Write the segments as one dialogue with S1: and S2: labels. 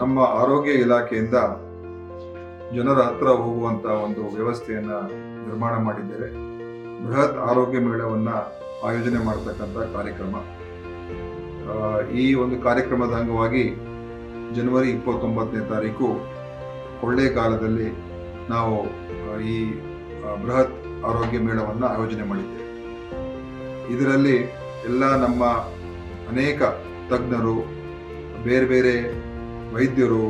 S1: ನಮ್ಮ ಆರೋಗ್ಯ ಇಲಾಖೆಯಿಂದ ಜನರ ಹತ್ರ ಹೋಗುವಂತ ಒಂದು ವ್ಯವಸ್ಥೆಯನ್ನ ನಿರ್ಮಾಣ ಮಾಡಿದ್ದೇವೆ. ಬೃಹತ್ ಆರೋಗ್ಯ ಮೇಳವನ್ನ ಆಯೋಜನೆ ಮಾಡತಕ್ಕಂಥ ಕಾರ್ಯಕ್ರಮ. ಈ ಒಂದು ಕಾರ್ಯಕ್ರಮದ ಅಂಗವಾಗಿ ಜನವರಿ ಇಪ್ಪತ್ತೊಂಬತ್ತನೇ ತಾರೀಕು ಕೊಳ್ಳೇಗಾಲದಲ್ಲಿ ನಾವು ಈ ಬೃಹತ್ ಆರೋಗ್ಯ ಮೇಳವನ್ನ ಆಯೋಜನೆ ಮಾಡಿದ್ದೇವೆ. ಇದರಲ್ಲಿ ಎಲ್ಲ ನಮ್ಮ ಅನೇಕ ತಜ್ಞರು, ಬೇರೆ ಬೇರೆ ವೈದ್ಯರು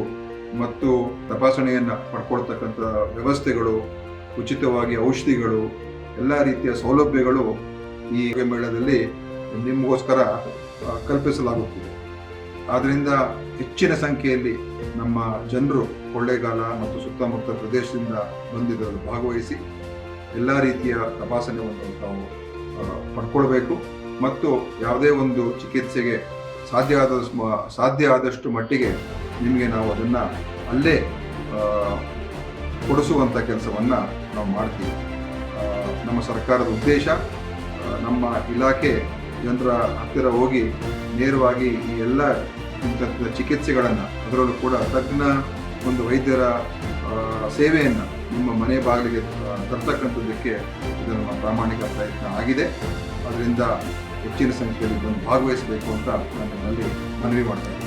S1: ಮತ್ತು ತಪಾಸಣೆಯನ್ನು ಪಡ್ಕೊಳ್ತಕ್ಕಂಥ ವ್ಯವಸ್ಥೆಗಳು, ಉಚಿತವಾಗಿ ಔಷಧಿಗಳು, ಎಲ್ಲ ರೀತಿಯ ಸೌಲಭ್ಯಗಳು ಈ ಮೇಳದಲ್ಲಿ ನಿಮಗೋಸ್ಕರ ಕಲ್ಪಿಸಲಾಗುತ್ತಿದೆ. ಆದ್ದರಿಂದ ಹೆಚ್ಚಿನ ಸಂಖ್ಯೆಯಲ್ಲಿ ನಮ್ಮ ಜನರು ಕೊಳ್ಳೇಗಾಲ ಮತ್ತು ಸುತ್ತಮುತ್ತ ಪ್ರದೇಶದಿಂದ ಬಂದಿದ್ದರು ಭಾಗವಹಿಸಿ ಎಲ್ಲ ರೀತಿಯ ತಪಾಸಣೆಯನ್ನು ತಾವು ಪಡ್ಕೊಳ್ಬೇಕು. ಮತ್ತು ಯಾವುದೇ ಒಂದು ಚಿಕಿತ್ಸೆಗೆ ಸಾಧ್ಯ ಆದ ಸಾಧ್ಯ ಆದಷ್ಟು ಮಟ್ಟಿಗೆ ನಿಮಗೆ ನಾವು ಅದನ್ನು ಅಲ್ಲೇ ಕೊಡಿಸುವಂಥ ಕೆಲಸವನ್ನು ನಾವು ಮಾಡ್ತೀವಿ. ನಮ್ಮ ಸರ್ಕಾರದ ಉದ್ದೇಶ ನಮ್ಮ ಇಲಾಖೆ ಜನರ ಹತ್ತಿರ ಹೋಗಿ ನೇರವಾಗಿ ಈ ಎಲ್ಲ ಚಿಕಿತ್ಸೆಗಳನ್ನು ಅದರಲ್ಲೂ ಕೂಡ ತಜ್ಞ, ಒಂದು ವೈದ್ಯರ ಸೇವೆಯನ್ನು ನಿಮ್ಮ ಮನೆ ಬಾಗಿಲಿಗೆ ತರ್ತಕ್ಕಂಥದ್ದಕ್ಕೆ ಇದು ನಮ್ಮ ಪ್ರಾಮಾಣಿಕ ಪ್ರಯತ್ನ ಆಗಿದೆ. ಅದರಿಂದ ಹೆಚ್ಚಿನ ಸಂಖ್ಯೆಯಲ್ಲಿ ಭಾಗವಹಿಸಬೇಕು ಅಂತ ನಾನು ನಿಮ್ಮಲ್ಲಿ ಮನವಿ ಮಾಡ್ತೇನೆ